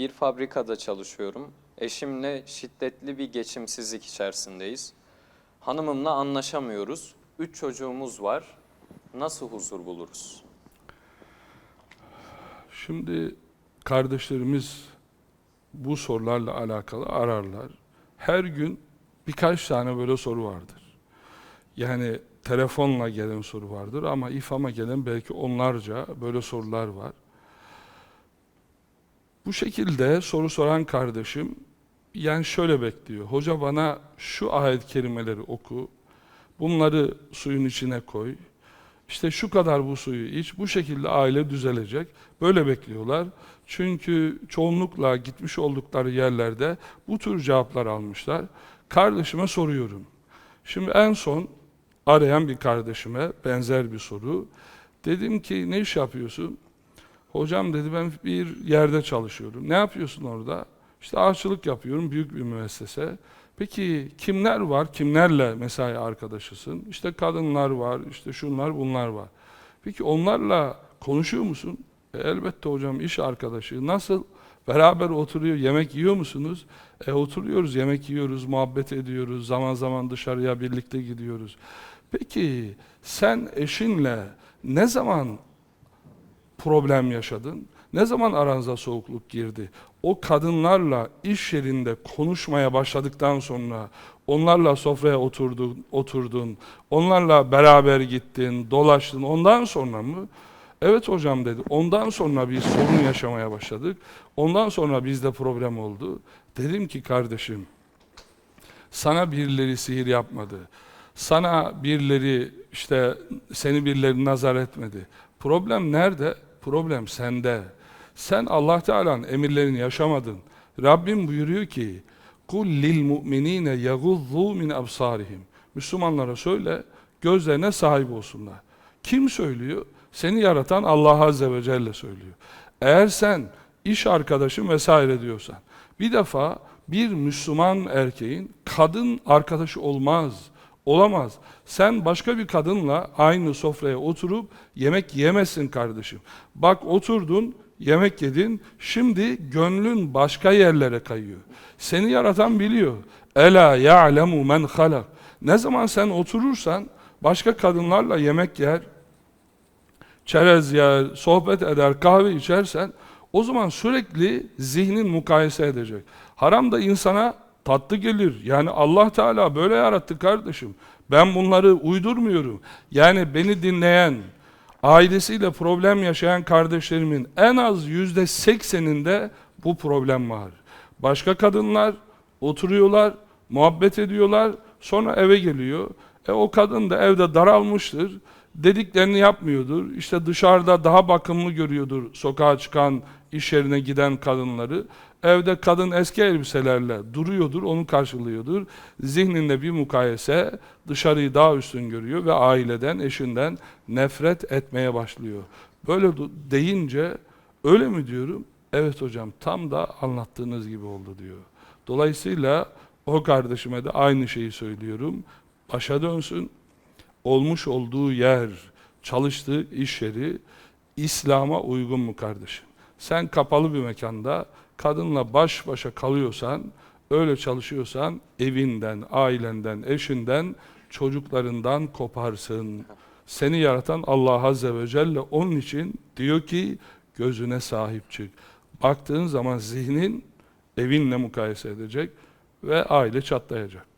Bir fabrikada çalışıyorum. Eşimle şiddetli bir geçimsizlik içerisindeyiz. Hanımımla anlaşamıyoruz. Üç çocuğumuz var. Nasıl huzur buluruz? Şimdi kardeşlerimiz bu sorularla alakalı ararlar. Her gün birkaç tane böyle soru vardır. Yani telefonla gelen soru vardır ama ifama gelen belki onlarca böyle sorular var. Bu şekilde soru soran kardeşim yani şöyle bekliyor. Hoca bana şu ayet kelimeleri oku. Bunları suyun içine koy. İşte şu kadar bu suyu iç. Bu şekilde aile düzelecek. Böyle bekliyorlar. Çünkü çoğunlukla gitmiş oldukları yerlerde bu tür cevaplar almışlar. Kardeşime soruyorum. Şimdi en son arayan bir kardeşime benzer bir soru. Dedim ki ne iş yapıyorsun? Hocam dedi ben bir yerde çalışıyorum. Ne yapıyorsun orada? İşte ağaççılık yapıyorum büyük bir müessese. Peki kimler var? Kimlerle mesai arkadaşısın? İşte kadınlar var, işte şunlar bunlar var. Peki onlarla konuşuyor musun? E, elbette hocam iş arkadaşı. Nasıl? Beraber oturuyor, yemek yiyor musunuz? E oturuyoruz, yemek yiyoruz, muhabbet ediyoruz. Zaman zaman dışarıya birlikte gidiyoruz. Peki sen eşinle ne zaman problem yaşadın? Ne zaman aranıza soğukluk girdi? O kadınlarla iş yerinde konuşmaya başladıktan sonra onlarla sofraya oturdun, oturdun, onlarla beraber gittin, dolaştın. Ondan sonra mı? Evet hocam dedi. Ondan sonra bir sorun yaşamaya başladık. Ondan sonra bizde problem oldu. Dedim ki kardeşim, sana birileri sihir yapmadı. Sana birileri işte seni birileri nazar etmedi. Problem nerede? Problem sende. Sen Allah Teala'nın emirlerini yaşamadın. Rabbim buyuruyor ki: "Kul lil mu'minine yaguzzu min absarihim." Müslümanlara söyle, gözlerine sahip olsunlar. Kim söylüyor? Seni yaratan Allah Azze ve Celle söylüyor. Eğer sen iş arkadaşın vesaire diyorsan, bir defa bir Müslüman erkeğin kadın arkadaşı olmaz, olamaz. Sen başka bir kadınla aynı sofraya oturup yemek yemezsin kardeşim. Bak oturdun, yemek yedin, şimdi gönlün başka yerlere kayıyor. Seni yaratan biliyor. Ela ya'lemu men halak. Ne zaman sen oturursan başka kadınlarla yemek yer, çerez yer, sohbet eder, kahve içersen o zaman sürekli zihnin mukayese edecek. Haram da insana tatlı gelir. Yani Allah Teala böyle yarattı kardeşim. Ben bunları uydurmuyorum. Yani beni dinleyen, ailesiyle problem yaşayan kardeşlerimin en az yüzde sekseninde bu problem var. Başka kadınlar oturuyorlar, muhabbet ediyorlar, sonra eve geliyor. E o kadın da evde daralmıştır, dediklerini yapmıyordur. İşte dışarıda daha bakımlı görüyordur sokağa çıkan, iş yerine giden kadınları. Evde kadın eski elbiselerle duruyordur, onu karşılıyordur. Zihninde bir mukayese, dışarıyı daha üstün görüyor ve aileden, eşinden nefret etmeye başlıyor. Böyle deyince öyle mi diyorum? Evet hocam tam da anlattığınız gibi oldu diyor. Dolayısıyla o kardeşime de aynı şeyi söylüyorum. Başa dönsün, olmuş olduğu yer, çalıştığı iş yeri İslam'a uygun mu kardeşim? Sen kapalı bir mekanda kadınla baş başa kalıyorsan, öyle çalışıyorsan evinden, ailenden, eşinden, çocuklarından koparsın. Seni yaratan Allah Azze ve Celle onun için diyor ki gözüne sahip çık. Baktığın zaman zihnin evinle mukayese edecek ve aile çatlayacak.